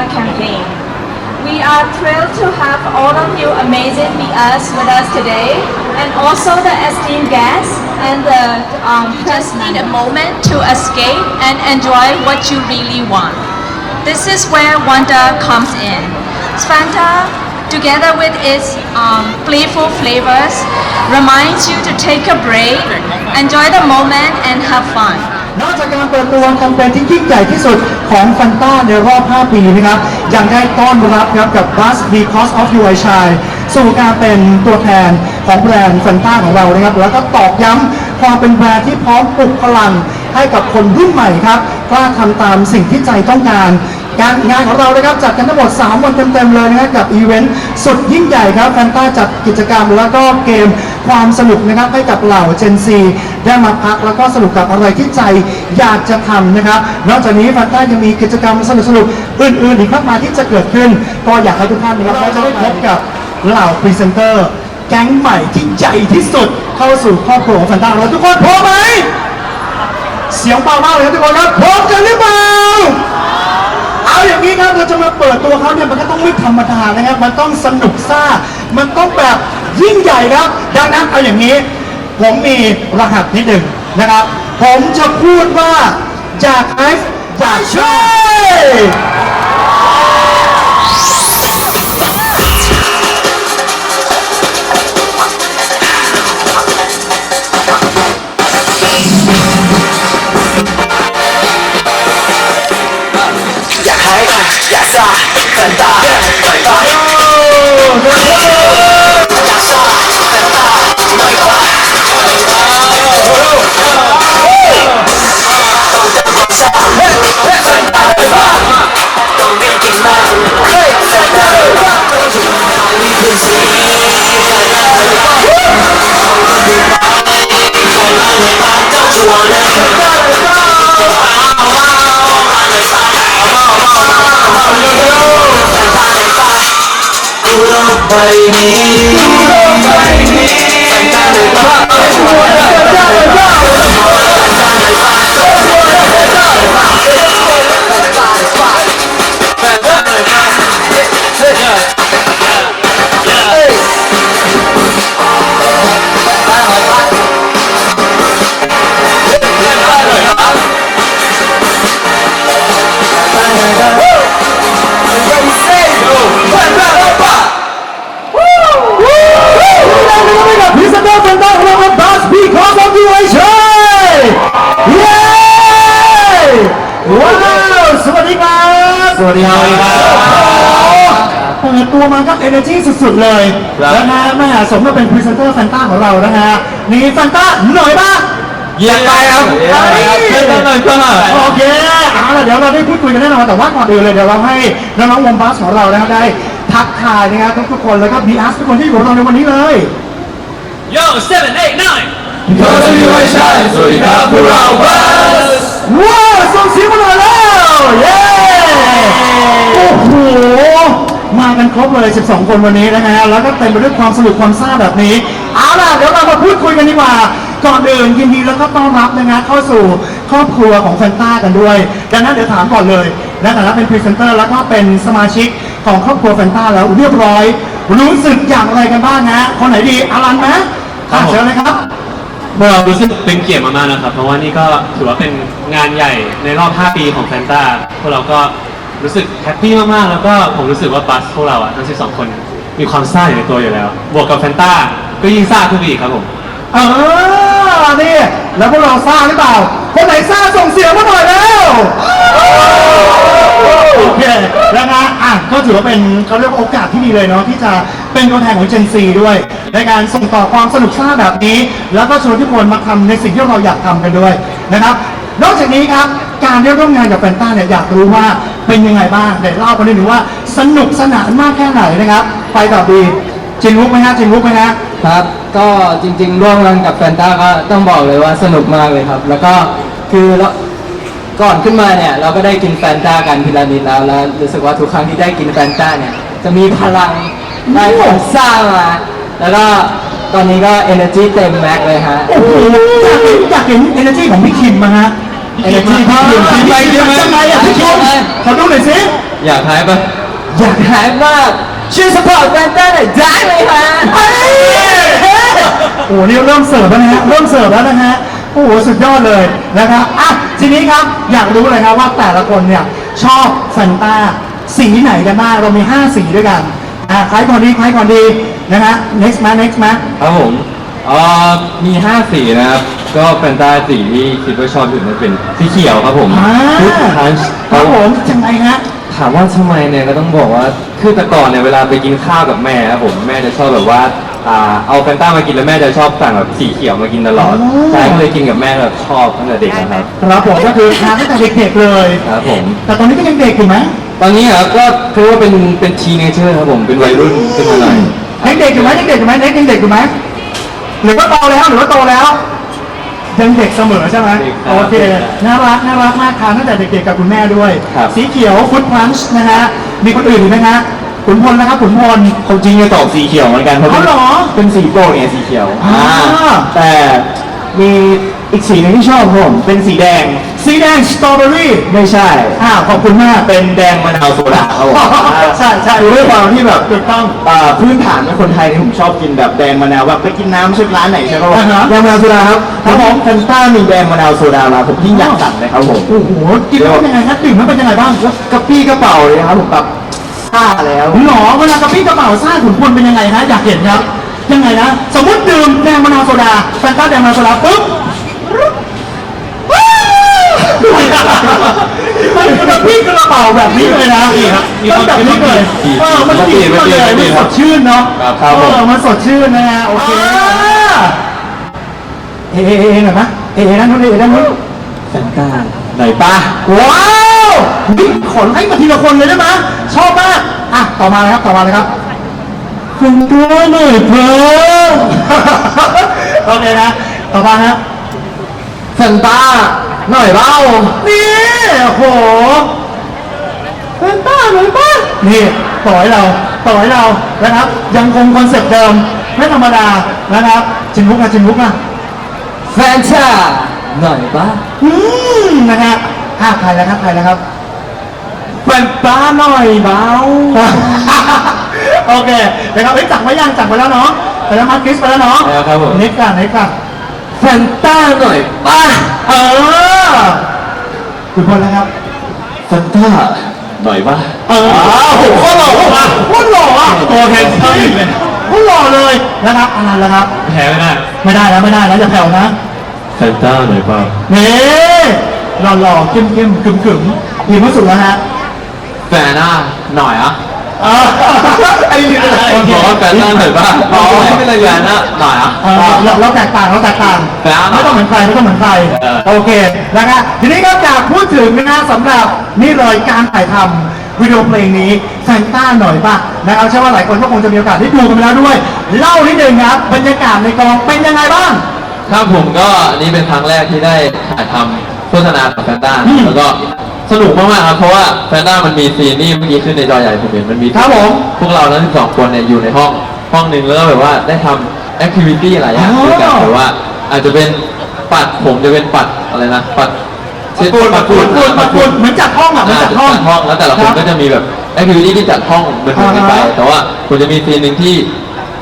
Noipa campaign. We are thrilled to have all of you amazing be us with us today, and also the esteemed guests and the um, just need a moment to escape and enjoy what you really want. This is where wonder comes in. Fanta, together with its um, playful flavors, reminds you to take a break, enjoy the moment, and have fun. นอกจากการเปิดตัวแคมเปญที่ยิ่งใหญ่ที่สุดของฟันต้าในรอบ 5 ปีนะครับ ยังได้ต้อนรับครับกับ Bus Because of You I Shine สู่การเป็นตัวแทนของแบรนด์ฟันต้าของเรานะครับ แล้วก็ตอกย้ำความเป็นแบรนด์ที่พร้อมปลุกพลังให้กับคนรุ่นใหม่ครับกล้าทำตามสิ่งที่ใจต้องการ การงานของเรานะครับจัดกันทั้งหมด 3 วันเต็มๆเลยนะครับกับอีเวนต์สุดยิ่งใหญ่ครับแฟนต้าจัดกิจกรรมแล้วก็เกมความสนุกนะครับให้กับเหล่า Gen Z ได้มาพักแล้วก็สนุกกับอะไรที่ใจอยากจะทำนะครับ นอกจากนี้แฟนต้ายังมีกิจกรรมสนุกๆอื่นๆอีกมากมายที่จะเกิดขึ้น ก็อยากให้ทุกท่านนะครับเราจะได้พบกับเหล่าพรีเซนเตอร์แก๊งใหม่ที่ใหญ่ที่สุดเข้าสู่ครอบครัวของแฟนต้าเราทุกคนพร้อมไหมเสียงเบามากเลยทุกคนครับพร้อมกันหรือเปล่า เอาอย่างนี้ครับเราจะมาเปิดตัวเขาเนี่ยมันก็ต้องไม่ธรรมดานะครับ มันต้องสนุกซ่า มันต้องแบบยิ่งใหญ่ครับ ดังนั้นเอาอย่างนี้ ผมมีรหัสนิดหนึ่งนะครับ ผมจะพูดว่าอยากไอซ์อยากช่วย หายอยากซ่าแฟนตาแฟนตาอยากซ่าแฟนตาไม่กว่าต้องมีกินมา โล ปิดตัวมาก็ energy สุดๆเลยนะฮะแม่สมกับเป็นพรีเซนเตอร์แฟนต้าของเรานะฮะนี่แฟนต้าหน่อยบ้าง เยี่ยมไปครับเชิญหน่อยก็โอเคเอาล่ะเดี๋ยวเราได้พูดคุยกันแน่นอนแต่ว่าก่อนอื่นเลยเดี๋ยวเราให้น้องๆวงบัสของเรานะครับได้ทักทายนะครับทุกๆคนแล้วก็บีอาร์ทุกคนที่อยู่กับเราในวันนี้เลย Yo seven eight nine Because of you I shine สวัสดีครับพวกเราบัสว้าวส่งเสียงมาหน่อยแล้วเย้โอ้โห มากันครบเลย 12 คนวันนี้นะฮะ แล้วก็เต็มไปด้วยความสนุกความซ่าแบบนี้ เอาล่ะ เดี๋ยวเรามาพูดคุยกันดีกว่า ก่อนอื่นยินดีแล้วก็ต้อนรับนะฮะเข้าสู่ครอบครัวของแฟนต้ากันด้วย ดังนั้นเดี๋ยวถามก่อนเลยในฐานะเป็นพรีเซนเตอร์แล้วก็เป็นสมาชิกของครอบครัวแฟนต้าแล้วเรียบร้อย รู้สึกอย่างไรกันบ้างฮะคนไหนดีอลันไหมอะเชิญเลยครับ พวกเรารู้สึกเป็นเกียรติมากๆนะครับ เพราะว่านี่ก็ถือว่าเป็นงานใหญ่ในรอบ 5 ปีของแฟนตาพวกเราก็ รู้สึกแฮปปี้มากๆ แล้วก็ผมรู้สึกว่าบัสพวกเราอะทั้ง12 คนมีความซ่าอยู่ในตัวอยู่แล้ว บวกกับแฟนตาก็ยิ่งซ่าขึ้นไปอีกครับผม เออ นี่ แล้วพวกเราซ่าหรือเปล่า คนไหนซ่าส่งเสียงมาหน่อยแล้ว โอเคแล้วนะอะก็ถือว่าเป็นเขาเรียกว่าโอกาสที่ดีเลยเนาะที่จะเป็นตัวแทนของ Gen Z ด้วย ในการส่งต่อความสนุกซ่าแบบนี้ แล้วก็ชวนทุกคนมาทำในสิ่งที่เราอยากทำกันด้วยนะครับ นอกจากนี้ครับ การได้ร่วมงานกับแฟนต้าเนี่ยอยากรู้ว่า เป็นยังไงบ้างเดี๋ยวเล่าไปนิดนึงว่า สนุกสนานมากแค่ไหนนะครับ ไปต่อดีจริงรุกไหมฮะจริงรุกไหมฮะ ครับก็จริงๆ ร่วมกันกับแฟนต้าก็ต้องบอกเลยว่าสนุกมากเลยครับ แล้วก็คือแล้วก่อนขึ้นมาเนี่ยเราก็ได้กินแฟนต้ากันทีละนิดแล้วแล้วรู้สึกว่าทุกครั้งที่ได้กินแฟนต้าเนี่ยจะมีพลังได้ของสร้างมาแล้วก็ตอนนี้ก็ energy เต็มแม็กเลยฮะ โอ้โหอยากเห็นอยากเห็น energy ของพี่คิมมาฮะ energy พี่ไปเยอะไหมยังไงอะพี่คิมขอดูหน่อยสิอยากทายปะอยากหายมากช่วยสปอร์ตแฟนต้าหน่อยได้เลยฮะโอ้โหนี่เริ่มเสิร์ฟแล้วนะฮะเริ่มเสิร์ฟแล้วนะฮะโอ้โหสุดยอดเลยนะครับอะทีนี้ครับอยากรู้เลยครับว่าแต่ละคนเนี่ยชอบแฟนต้าสีไหนกันบ้างเรามี 5 สีด้วยกันอะใครก่อนดีใครก่อนดีนะฮะ next มา next มาครับผม เอ่อมีห้าสีนะครับ ก็แฟนตาสีที่คิดว่าชอบที่สุดเป็นสีเขียวครับผมอ่าฟุตพันช์ครับผมจังไงฮะ ถามว่าทำไมเนี่ยก็ต้องบอกว่าคือแต่ก่อนเนี่ยเวลาไปกินข้าวกับแม่ครับผมแม่จะชอบแบบว่าอ่าเอาแฟนต้ามากินแล้วแม่จะชอบสั่งแบบสีเขียวมากินตลอดอ๋อ ใช่ก็เลยกินกับแม่แบบชอบตั้งแต่เด็กนะครับครับผมก็คือทานตั้งแต่เด็กๆเลย ครับผม แต่ตอนนี้ก็ยังเด็กอยู่ไหมตอนนี้ครับก็คือว่าเป็นเป็นทีเนเจอร์ครับผมเป็นวัยรุ่นขึ้นมาหน่อยยังเด็กอยู่ไหมยังเด็กอยู่ไหมเน็กยังเด็กอยู่ไหม หรือว่าโตแล้วหรือว่าโตแล้ว ยังเด็กเสมอใช่ไหมเด็กครับโอเคน่ารักน่ารักมากทานตั้งแต่เด็กๆกับคุณแม่ด้วย ครับ สีเขียวฟุตพันช์นะฮะมีคนอื่นอีกไหมฮะขุนพลนะครับขุนพลความจริงจะตอบสีเขียวเหมือนกันเพราะอ๋อเหรอเป็นสีโปรดไงสีเขียวอ่า แต่มี อีกสีหนึงที่ชอบผมเป็นสีแดง สีแดงสตรอเบอรี่ไม่ใช่อ้าวขอบคุณมากเป็นแดงมะนาวโซดาครับผมใช่ใช่ด้วยความที่แบบถูกต้องอ่าพื้นฐานเป็นคนไทยเนี่ยผมชอบกินแบบแดงมะนาวแบบไปกินน้ำชุดร้านไหนใช่ไหมอ่าฮะ แดงมะนาวโซดาครับครับผมแฟนต้ามีแดงมะนาวโซดามาผมยิ่งอยากสั่งเลยครับผม โอ้โหกินแล้วเป็นยังไงครับดื่มแล้วเป็นยังไงบ้างกระปี้กระเป๋าเลยครับผมแบบซ่าแล้วหรอเวลากระปี้กระเป๋าซ่าขุนพลเป็นยังไงฮะอยากเห็นครับ ยังไงนะ สมมติดื่มแดงมะนาวโซดาแฟนตาแดงมะนาวโซดาปุ๊บ มันกระปี้กระเป๋าแบบนี้เลยนะนี่ครับมีต้องความแบบนี้เลยมีเออมันมีดีมีมันเลยมีมันสดชื่นเนาะครับครับเอผมอมันสดชื่นนะฮะโอเคเอเอเอหน่อยนะเอเอนั่นนู้นเอเอนั่นนู้นแฟนต้าไหนป้าว้าวนี่ขนให้มาทีละคนเลยได้ไหมชอบมากอะต่อมาเลยครับต่อมาเลยครับ คุณตัวหน่อยเพิ่มโอเคนะ ต่อมานะ แฟนต้าหน่อยเบ้านี่โอ้โหเป็นป้าเลยป้านี่ต่อให้เราต่อให้เรานะครับ ยังคงคอนเซ็ปต์เดิมไม่ธรรมดานะครับจินมุกนะจินมุกนะแฟนต้าหน่อยบ้าอืมนะฮะอะใครแล้วครับใครแล้วครับเป็นป้าหน่อยเบาโอเคนะครับเฮ้ยจักไว้ยังจักไว้แล้วเนาะไปแล้วมาร์คคริสไปแล้วเนาะไปแล้วครับผมเน็กกันเน็กกัน แฟนต้าหน่อยบ้าเออคุณพลแล้วครับ แฟนต้าหน่อยป้าเออโอ้โหโคตรหล่ออะโคตรหล่ออะตัวแทนเท่าอีกเลยโคตรหล่อเลยนะครับอันนั้นแล้วครับแพ้ไม่ได้ไม่ได้นะไม่ได้นะอย่าแผ่วนะแฟนต้าหน่อยป้านี่หล่อหล่อๆเข้มเข้มๆขึมขึมๆดีที่สุดแล้วฮะแฟนต้าหน่อยอะเออ ไอ้นี่อะไรบอกว่าแฟนต้าหน่อยป้าอ๋อ ไม่เป็นไรแฟนต้าหน่อยอะ เออเราเราแตกต่างเราแตกต่างแปลว่าไม่ต้องเหมือนใครไม่ต้องเหมือนใครเออ โอเคนะครับทีนี้ก็อยากพูดถึงนะฮะสำหรับนี่เลยการถ่ายทำวิดีโอเพลงนี้แฟนต้าหน่อยป่ะนะครับเชื่อว่าหลายคนก็คงจะมีโอกาสได้ดูกันไปแล้วด้วย เล่านิดนึงครับบรรยากาศในกองเป็นยังไงบ้าง ครับผมก็อันนี้เป็นครั้งแรกที่ได้ถ่ายทำโฆษณาของแฟนต้าอืมแล้วก็ สนุกมากๆครับเพราะว่าแฟนต้ามันมีซีนนี่เมื่อกี้ขึ้นในจอใหญ่ผมเห็นมันมีครับผม พวกเราทั้ง12คนเนี่ยอยู่ในห้องห้องหนึ่งแล้วก็แบบว่าได้ทำแอคทิวิตี้หลายอย่างด้วยกันแบบว่า อาจจะเป็นปัดผมจะเป็นปัดอะไรนะปัดเช็ดปูนปัดปูฝุ่นปูนปูนปูนเหมือนจัดห้องอะเหมือนอ่าจัดจัดห้องห้องแล้วแต่ละคนก็จะมีแบบแอคทิวิตี้ที่จัดห้องเหมือนกันไปอ่าฮะแต่ว่าคุณจะมีซีนหนึ่งที่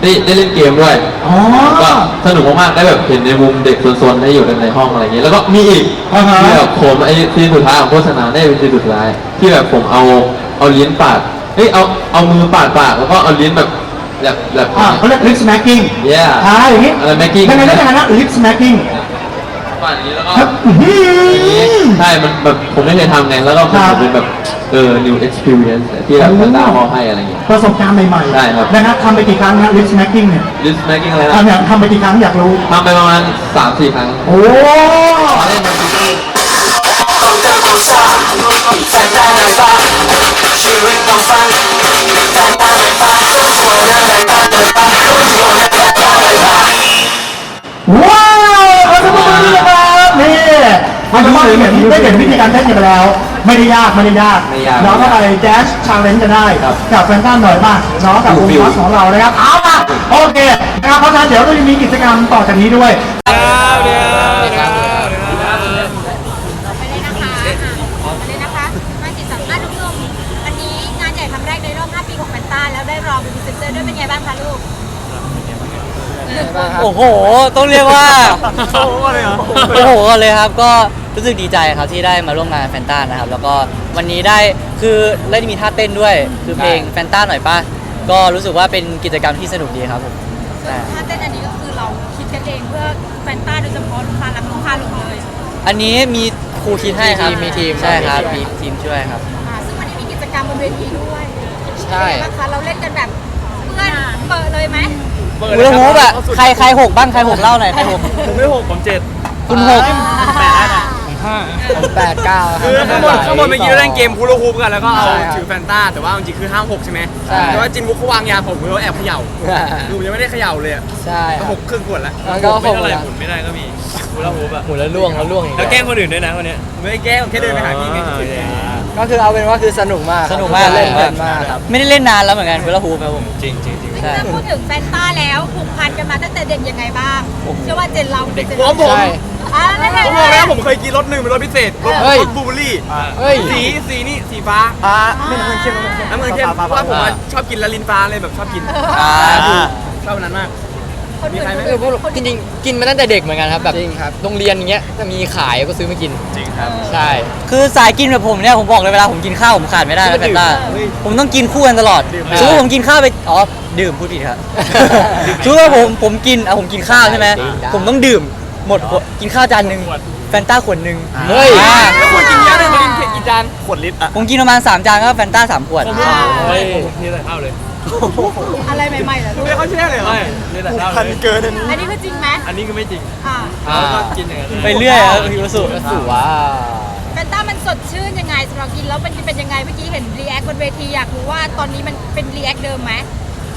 ได้ได้เล่นเกมด้วยอ๋อก็สนุกมากๆได้แบบเห็นในมุมเด็กโซนๆได้อยู่กันในห้องอะไรอย่างเงี้ยแล้วก็มีอีกอ่าฮะ ที่แบบผมไอ้ซีนสุดท้ายของโฆษณาได้เป็นซีนสุดท้ายที่แบบผมเอาเอาลิ้นปาดเฮ้ยเอาเอามือปาดปากแล้วก็เอาลิ้นแบบแบบแบบ อ่าเขาเรียก lip smacking Yeah อ่าอย่างนี้อะไร smacking ยังไงนะยังไงนะ lip smacking ปาดอย่างนี้แล้วก็ครับอื้อหือใช่มันแบบผมไม่เคยทำไงแล้วก็มันครับเป็นแบบเออ new experience ที่แบบโอ้แฟนต้ามอบให้อะไรเงี้ย ประสบการณ์ใหม่ๆใช่ครับ นะครับทำไปกี่ครั้งนะ lip smacking เนี่ยลิ้น smacking อะไรนะทำเนี่ยทำไปกี่ครั้งอยากรู้ ทำไปประมาณสามสี่ครั้งโอ้ต้องเจอต้องซ่าแฟนต้าหน่อยป้าชีวิตต้องฟังแฟนต้าหน่อยป้าต้อง มันจะได้เห็นได้เห็นวิธีการเต้นกันไปแล้ว ไม่ได้ยากไม่ได้ยากไม่ยากน้องก็ไปแจ๊สชาเลนจ์กันได้กับแฟนต้าหน่อยมากน้องกับวงคอสของเรานะครับเอาล่ะโอเคนะครับเพราะฉะนั้นเดี๋ยวเราจะมีกิจกรรมต่อจากนี้ด้วย ไปเลยนะคะอะไปเลยนะคะ มาจิตสัมภาษณ์ลูกๆวันนี้งานใหญ่ครั้งแรกในรอบ5ปีของแฟนต้าแล้วได้รองเป็นพรีเซนเตอร์ด้วยเป็นไงบ้างคะลูก โอ้โห ต้องเรียกว่า โอ้โหเลยเหรอโอ้โหเลยครับ ก็ รู้สึกดีใจครับที่ได้มาร่วมงานแฟนต้านะครับ แล้วก็วันนี้ได้คือได้มีท่าเต้นด้วย คือเพลงแฟนต้าหน่อยป่ะก็รู้สึกว่าเป็นกิจกรรมที่สนุกดีครับผมซึ่งท่าเต้นอันนี้ก็คือเราคิดกันเองเพื่อแฟนต้าโดยเฉพาะลูกค้ารักลูกค้าลงเลยอันนี้มีครูคิดให้ครับมีทีมใช่ครับมีมีทีมทีมช่วยครับอ่าซึ่งวันนี้มีกิจกรรมบนเวทีด้วยใช่เป็นไงบ้างคะเราเล่นกันแบบเพื่อนเปิดเลยไหมหูละหูบอะใครใครหกบ้างใครหกเล่าหน่อยใครหกผมไม่หกผมเจ็ดคุณหกแปด เก้าคือข้างบนข้างบนเมื่อกี้เราเล่นเกมฮูลาฮูปกันแล้วก็เอาใช่ครับถือแฟนตาแต่ว่าจริงๆคือห้ามหกใช่ไหมใช่แต่ว่าจินบุ๊กเขาวางยาผมคือว่าแอบเขย่าดูยังไม่ได้เขย่าเลยอะใช่คก็รับหกครึ่งขวดแล้วมันก็หกไม่เท่าไหร่แล้วหมุนไม่ได้ก็มีฮูลาฮูปอะหมุนแล้วล่วงแล้วล่วงอีกแล้วแกล้งคนอื่นด้วยนะวันเนี้ยไม่ได้แกล้งแค่เดินไปหาพี่ไงเฉย ก็คือเอาเป็นว่าคือสนุกมากสนุกมากเล่นเพลินมากครับ ไม่ได้เล่นนานแล้วเหมือนกันคุณละหูครับผม จริงจริงจริงใช่ถ้าพูดถึงแฟนต้าแล้วผูกพันกันมาตั้งแต่เด็กยังไงบ้าง เชื่อว่าเจนเราเป็นเจนๆผมผม ใช่ อ่านั่นแหละผมบอกแล้วผมเคยกินรสหนึ่งเป็นรสพิเศษรสเฮ้ย รสบลูเบอร์รี่เฮ้ย สีสีนี่สีฟ้าอ่าน้ำเงินเข้มน้ำเงินเข้มเพราะว่าผมอะชอบกินละลินฟ้าเลยแบบชอบกินอ่า ชอบอันนั้นมาก คนมีอื่นใครไหม คือพวกเราจริงๆ กินมาตั้งแต่เด็กเหมือนกันครับแบบจริงครับ โรงเรียนอย่างเงี้ยจะมีขายก็ซื้อมากิน จริงครับใช่ คือสายกินแบบผมเนี่ยผมบอกเลยเวลาผมกินข้าวผมขาดไม่ได้นะแฟนต้าผมต้องกินคู่กันตลอดสมมติผมกินข้าวไปอ๋อดื่มพูดผิดครับสมมติว่าผมผมกินอะผมกินข้าวใช่ไหมผมต้องดื่มหมดขวดกินข้าวจานหนึ่งแฟนต้าขวดหนึ่งเฮ้ยอ่าแล้วคุณกินเยอะเลยมากินเผ็ดกี่จานขวดลิตรอะผมกินประมาณ3จานก็แฟนต้าสามขวดเฮ้ยนี่แต่ข้าวเลย อะไรใหม่ๆเหรอลูกไม่เขาแช่เลยเหรอไม่นี่แต่ข้าวพันเลยเกินอันนี้อันนี้คือจริงไหมอันนี้ก็ไม่จริงอ่าอ่า แล้วก็กินอย่างนั้นไปเรื่อยครับพี่วสุก็สุว้าแฟนต้ามันสดชื่นยังไงสำหรับกินแล้วมันเป็นยังไงเมื่อกี้เห็นรีแอคบนเวทีอยากรู้ว่าตอนนี้มันเป็นรีแอคเดิมไหม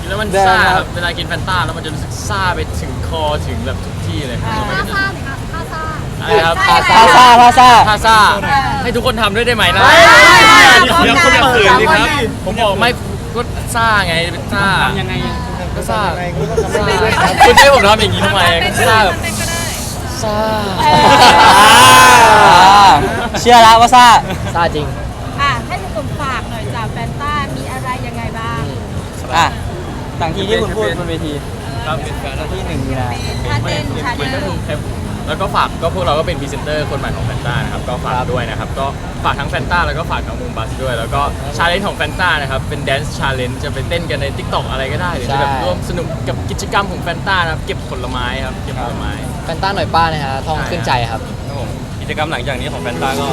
แล้วมันได้ซ่าคครัรับบเวลากินแฟนต้าแล้วมันจะรู้สึกซ่าไปถึงคอถึงแบบทุกที่เลยครับมันจะซ่าไหมคะซ่าซ่าอะไรครับซ่าพาซ่าพาซ่าถ้าซ่าให้ทุกคนทำด้วยได้ไหมนะ เดี๋ยวเดี๋ยวคคนนจะจะเขิเขินนดิดิคครัรับบผมบอกไม่ ก็ซ่าไงเป็นซ่าทำยังไงก็ซ่าคุณให้ผมทำอย่างนี้ทำไมก็ซ่าแบบซ่าอ่าเชื่อแล้วว่าซ่าซาจริงอะให้คุณฝากหน่อยจากแฟนต้ามีอะไรยังไงบ้างอะต่างทีที่คุณพูดบนเวทีครับเป็นแฟนที่หนึ่งมีนาท่าเต้นชาเลนจ์ แล้วก็ฝากก็พวกเราก็เป็นพรีเซนเตอร์คนใหม่ของแฟนต้านะครับก็ฝากด้วยนะครับก็ฝากทั้งแฟนต้าแล้วก็ฝากทั้งวงบัสด้วย แล้วก็ชาเลนจ์ของแฟนต้านะครับเป็นแดนซ์ชาเลนจ์จะไปเต้นกันใน t ิ k t o k อะไรก็ได้หรือจะแบบใช่ร่วมสนุกกับกิจกรรมของแฟนต้านะครับเก็บผลไม้ครับเก็บผลไม้แฟนต้าหน่อยป้านะฮะทองขึ้นใจครับ ครับผมกิจกรรมหลังจากนี้ของแฟนต้าก็